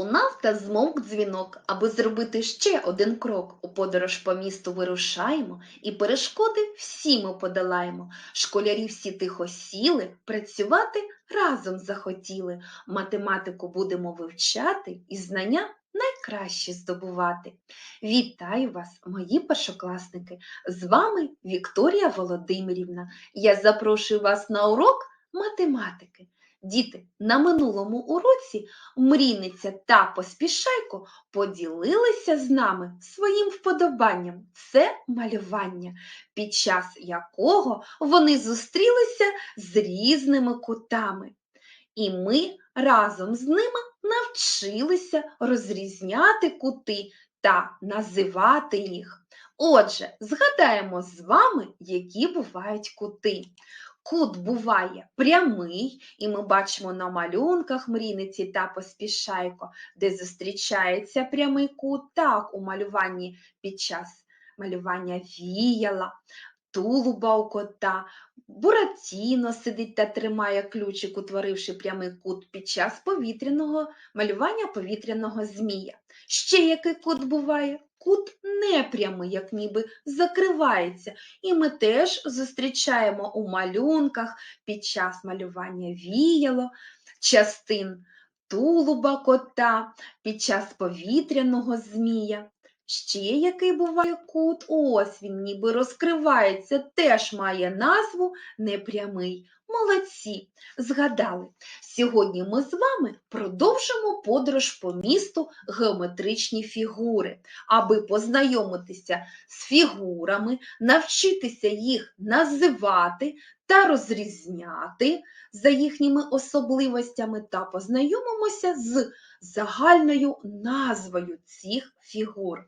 Пролунав та змовк дзвінок, аби зробити ще один крок. У подорож по місту вирушаємо, і перешкоди всі ми подолаємо. Школярі всі тихо сіли, працювати разом захотіли. Математику будемо вивчати і знання найкраще здобувати. Вітаю вас, мої першокласники! З вами Вікторія Володимирівна. Я запрошую вас на урок математики. Діти, на минулому уроці Мрійниця та поспішайко поділилися з нами своїм вподобанням це малювання, під час якого вони зустрілися з різними кутами. І ми разом з ними навчилися розрізняти кути та називати їх. Отже, згадаємо з вами, які бувають кути. Кут буває прямий, і ми бачимо на малюнках мрійниці та поспішайко, де зустрічається прямий кут, так у малюванні під час малювання віяла, тулуба у кота, Буратіно сидить та тримає ключик, утворивши прямий кут під час повітряного малювання повітряного змія. Ще який кут буває? Кут непрямий, як ніби закривається, і ми теж зустрічаємо у малюнках під час малювання віяло, частин тулуба кота, під час повітряного змія. Ще який буває кут, ось він ніби розкривається, теж має назву непрямий. Молодці, згадали. Сьогодні ми з вами продовжимо подорож по місту геометричні фігури, аби познайомитися з фігурами, навчитися їх називати та розрізняти за їхніми особливостями та познайомимося з загальною назвою цих фігур.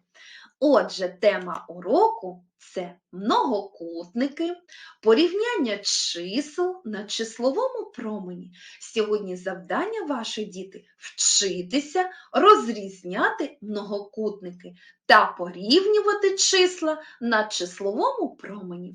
Отже, тема уроку це многокутники, порівняння чисел на числовому промені. Сьогодні завдання ваші діти вчитися розрізняти многокутники та порівнювати числа на числовому промені.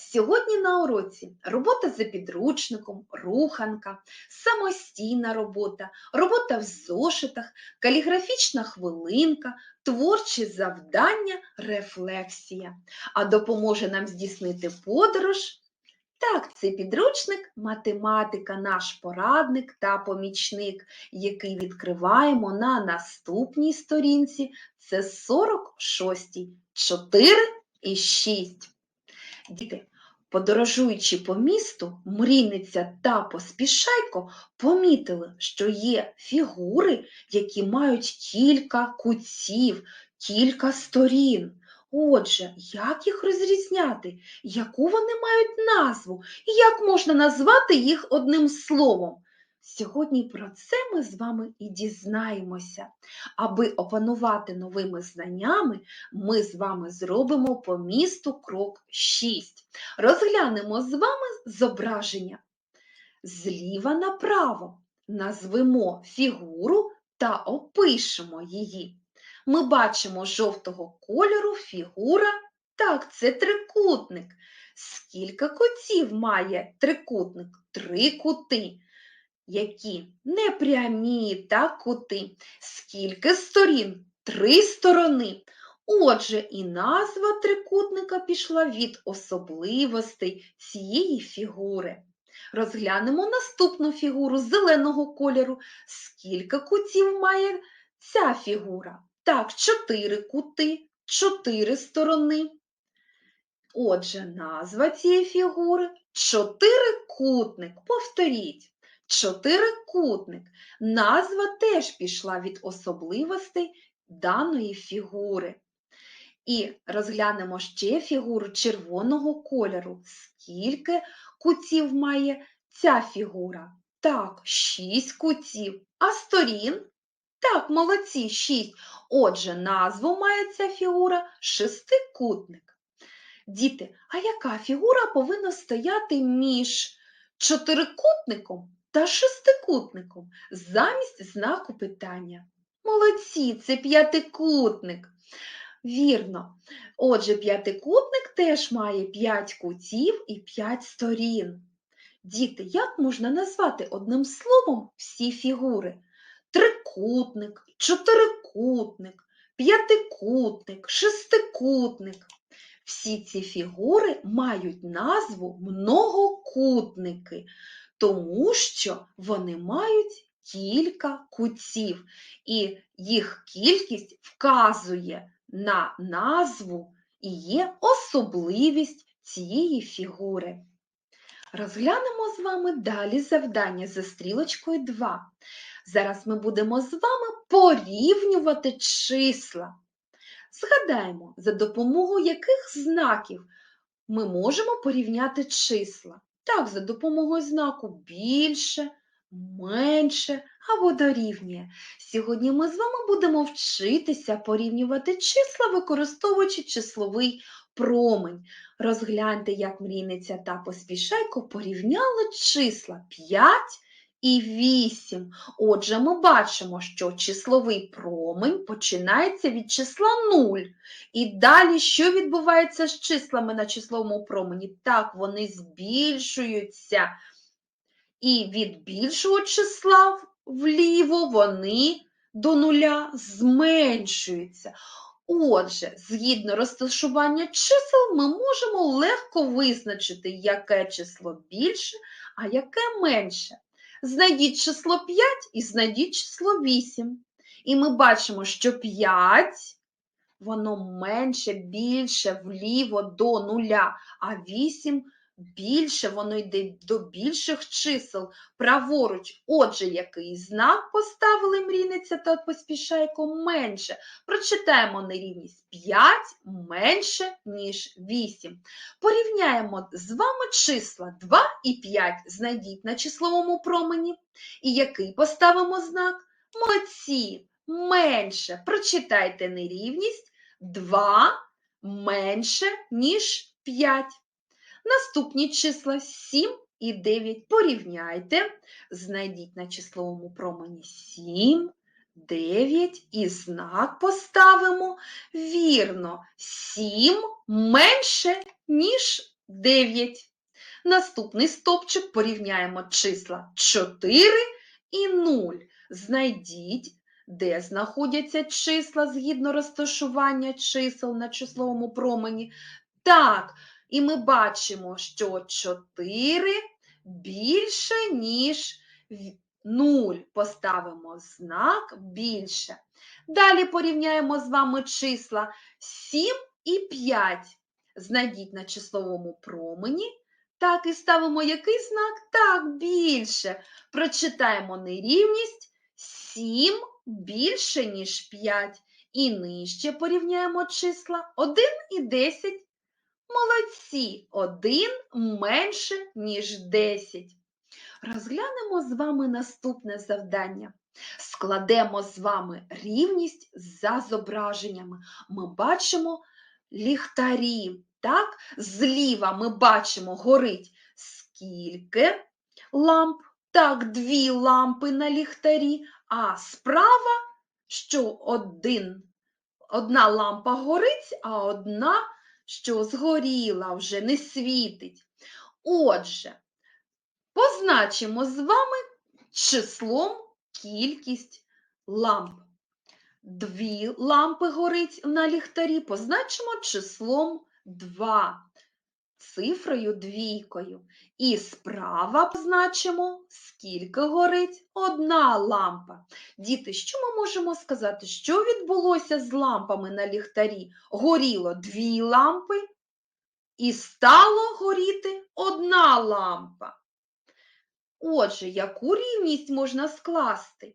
Сьогодні на уроці робота за підручником, руханка, самостійна робота, робота в зошитах, каліграфічна хвилинка, творчі завдання, рефлексія. А допоможе нам здійснити подорож. Так, це підручник математика, наш порадник та помічник, який відкриваємо на наступній сторінці. Це 46, 4 і 6. Діти, подорожуючи по місту, мрійниця та поспішайко помітили, що є фігури, які мають кілька кутів, кілька сторін. Отже, як їх розрізняти? Яку вони мають назву? І як можна назвати їх одним словом? Сьогодні про це ми з вами і дізнаємося. Аби опанувати новими знаннями, ми з вами зробимо по місту крок 6. Розглянемо з вами зображення. Зліва направо назвемо фігуру та опишемо її. Ми бачимо жовтого кольору фігура. Так, це трикутник. Скільки кутів має трикутник? Три кути. Які непрямі та кути. Скільки сторін? Три сторони. Отже, і назва трикутника пішла від особливостей цієї фігури. Розглянемо наступну фігуру зеленого кольору. Скільки кутів має ця фігура? Так, чотири кути, чотири сторони. Отже, назва цієї фігури чотирикутник. Повторіть. Чотирикутник. Назва теж пішла від особливостей даної фігури. І розглянемо ще фігуру червоного кольору. Скільки кутів має ця фігура? Так, шість кутів. А сторін? Так, молодці, шість. Отже, назву має ця фігура шестикутник. Діти, а яка фігура повинна стояти між чотирикутником та шестикутником замість знаку питання? Молодці, це п'ятикутник. Вірно. Отже, п'ятикутник теж має п'ять кутів і п'ять сторін. Діти, як можна назвати одним словом всі фігури? трикутник, чотирикутник, п'ятикутник, шестикутник. Всі ці фігури мають назву многокутники, тому що вони мають кілька кутів, і їх кількість вказує на назву і є особливість цієї фігури. Розглянемо з вами далі завдання за стрілочкою 2. Зараз ми будемо з вами порівнювати числа. Згадаємо, за допомогою яких знаків ми можемо порівняти числа. Так, за допомогою знаку більше, менше або дорівнює. Сьогодні ми з вами будемо вчитися порівнювати числа, використовуючи числовий промень. Розгляньте, як мрійниця та поспішайко порівняли числа 5 і 8. Отже, ми бачимо, що числовий промень починається від числа 0. І далі, що відбувається з числами на числовому промені? Так, вони збільшуються. І від більшого числа вліво вони до нуля зменшуються. Отже, згідно розташування чисел, ми можемо легко визначити, яке число більше, а яке менше. Знайдіть число 5 і знайдіть число 8. І ми бачимо, що 5 воно менше, більше вліво до нуля, а 8 більше, воно йде до більших чисел праворуч. Отже, який знак поставили мрійниця та поспішайко менше. Прочитаємо нерівність 5 менше, ніж 8. Порівняємо з вами числа 2 і 5. Знайдіть на числовому промені. І який поставимо знак? Молодці, менше. Прочитайте нерівність 2 менше, ніж 5. Наступні числа 7 і 9 порівняйте, знайдіть на числовому промені 7, 9 і знак поставимо. Вірно, 7 менше, ніж 9. Наступний стопчик порівняємо числа 4 і 0. Знайдіть, де знаходяться числа згідно розташування чисел на числовому промені. Так, і ми бачимо, що 4 більше, ніж 0. Поставимо знак більше. Далі порівняємо з вами числа 7 і 5. Знайдіть на числовому промені. Так, і ставимо який знак? Так, більше. Прочитаємо нерівність 7 більше, ніж 5. І нижче порівняємо числа 1 і 10 Молодці, один менше, ніж 10. Розглянемо з вами наступне завдання. Складемо з вами рівність за зображеннями. Ми бачимо ліхтарі. Так? Зліва ми бачимо, горить скільки ламп. Так, дві лампи на ліхтарі, а справа, що один, одна лампа горить, а одна що згоріла вже, не світить. Отже, позначимо з вами числом кількість ламп. Дві лампи горить на ліхтарі, позначимо числом 2 цифрою двійкою. І справа позначимо, скільки горить одна лампа. Діти, що ми можемо сказати? Що відбулося з лампами на ліхтарі? Горіло дві лампи і стало горіти одна лампа. Отже, яку рівність можна скласти?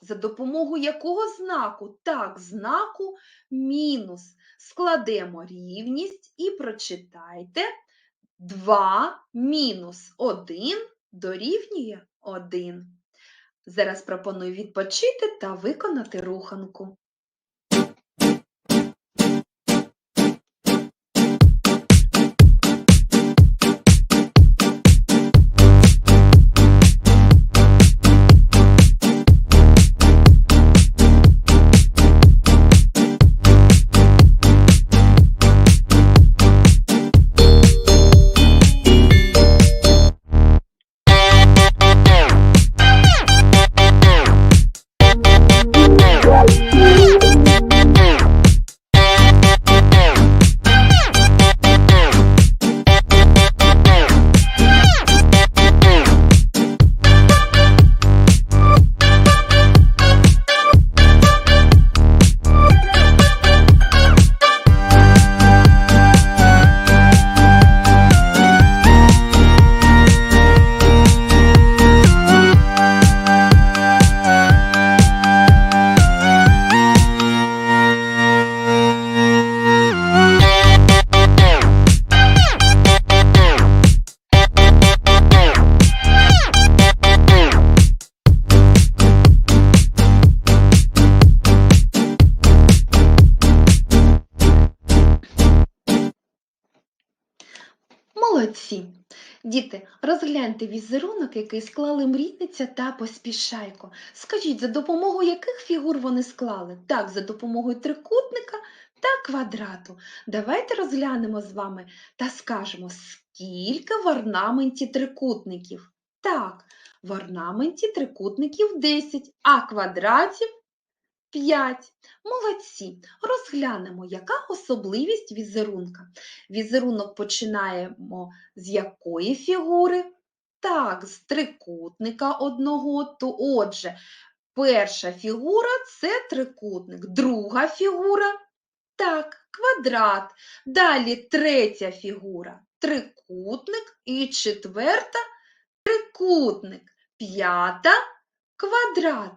За допомогою якого знаку? Так, знаку мінус. Складемо рівність і прочитайте 2 мінус 1 дорівнює 1. Зараз пропоную відпочити та виконати руханку. Діти, розгляньте візерунок, який склали мрійниця та поспішайко. Скажіть, за допомогою яких фігур вони склали? Так, за допомогою трикутника та квадрату. Давайте розглянемо з вами та скажемо, скільки в орнаменті трикутників. Так, в орнаменті трикутників 10, а квадратів 5. Молодці. Розглянемо, яка особливість візерунка. Візерунок починаємо з якої фігури? Так, з трикутника одного. То отже, перша фігура це трикутник, друга фігура так, квадрат. Далі третя фігура трикутник і четверта трикутник, п'ята квадрат.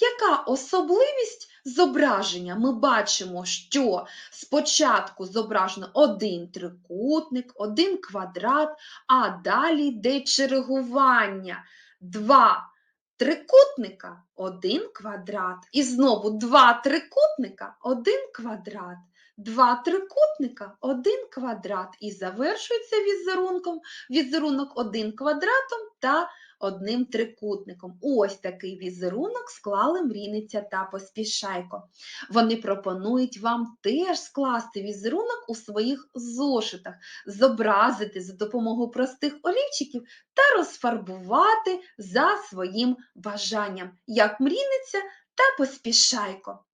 Яка особливість зображення? Ми бачимо, що спочатку зображено один трикутник, один квадрат, а далі йде чергування. Два трикутника, один квадрат. І знову два трикутника, один квадрат. Два трикутника, один квадрат. І завершується візерунком візерунок один квадратом та одним трикутником. Ось такий візерунок склали мрійниця та поспішайко. Вони пропонують вам теж скласти візерунок у своїх зошитах, зобразити за допомогою простих олівчиків та розфарбувати за своїм бажанням, як мрійниця та поспішайко.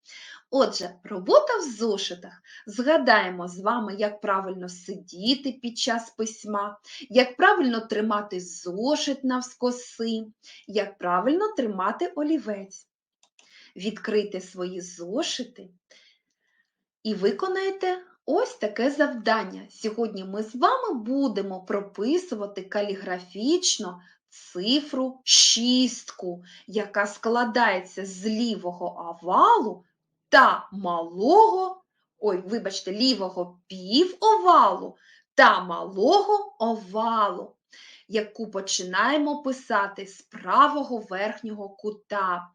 Отже, робота в зошитах. Згадаємо з вами, як правильно сидіти під час письма, як правильно тримати зошит навскоси, як правильно тримати олівець. Відкрийте свої зошити і виконайте ось таке завдання. Сьогодні ми з вами будемо прописувати каліграфічно цифру шістку, яка складається з лівого овалу та малого, ой, вибачте, лівого півовалу та малого овалу, яку починаємо писати з правого верхнього кута.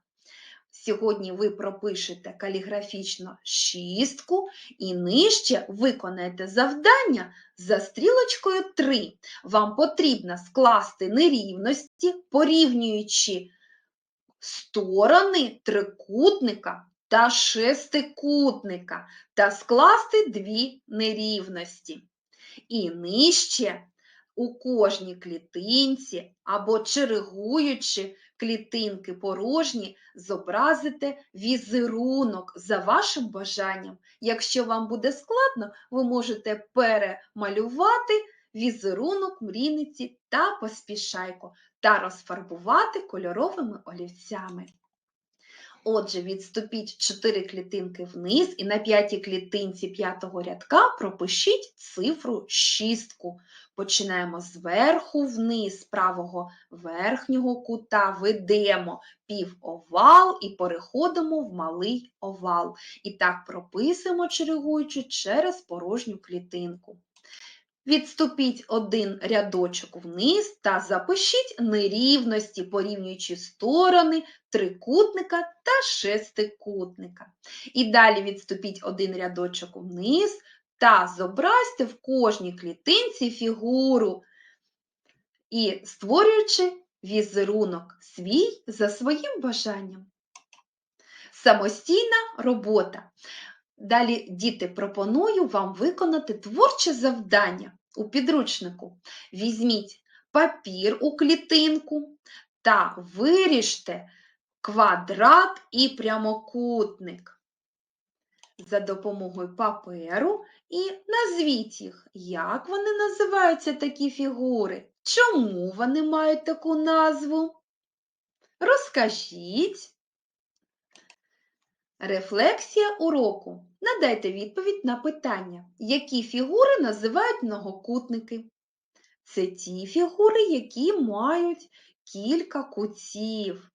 Сьогодні ви пропишете каліграфічно шістку і нижче виконаєте завдання за стрілочкою 3. Вам потрібно скласти нерівності, порівнюючи сторони трикутника та шестикутника та скласти дві нерівності. І нижче у кожній клітинці або чергуючи клітинки порожні, зобразите візерунок за вашим бажанням. Якщо вам буде складно, ви можете перемалювати візерунок мрійниці та поспішайко та розфарбувати кольоровими олівцями. Отже, відступіть 4 клітинки вниз і на п'ятій клітинці п'ятого рядка пропишіть цифру шістку. Починаємо зверху вниз, з правого верхнього кута, ведемо півовал і переходимо в малий овал. І так прописуємо, чергуючи через порожню клітинку. Відступіть один рядочок вниз та запишіть нерівності, порівнюючи сторони трикутника та шестикутника. І далі відступіть один рядочок вниз та зобразьте в кожній клітинці фігуру і створюючи візерунок свій за своїм бажанням. Самостійна робота. Далі, діти, пропоную вам виконати творче завдання у підручнику. Візьміть папір у клітинку та виріжте квадрат і прямокутник за допомогою паперу і назвіть їх, як вони називаються такі фігури, чому вони мають таку назву. Розкажіть. Рефлексія уроку. Надайте відповідь на питання, які фігури називають многокутники. Це ті фігури, які мають кілька кутів.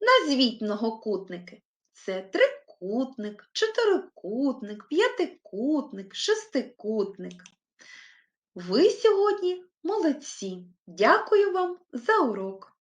Назвіть многокутники. Це трикутник, чотирикутник, п'ятикутник, шестикутник. Ви сьогодні молодці. Дякую вам за урок.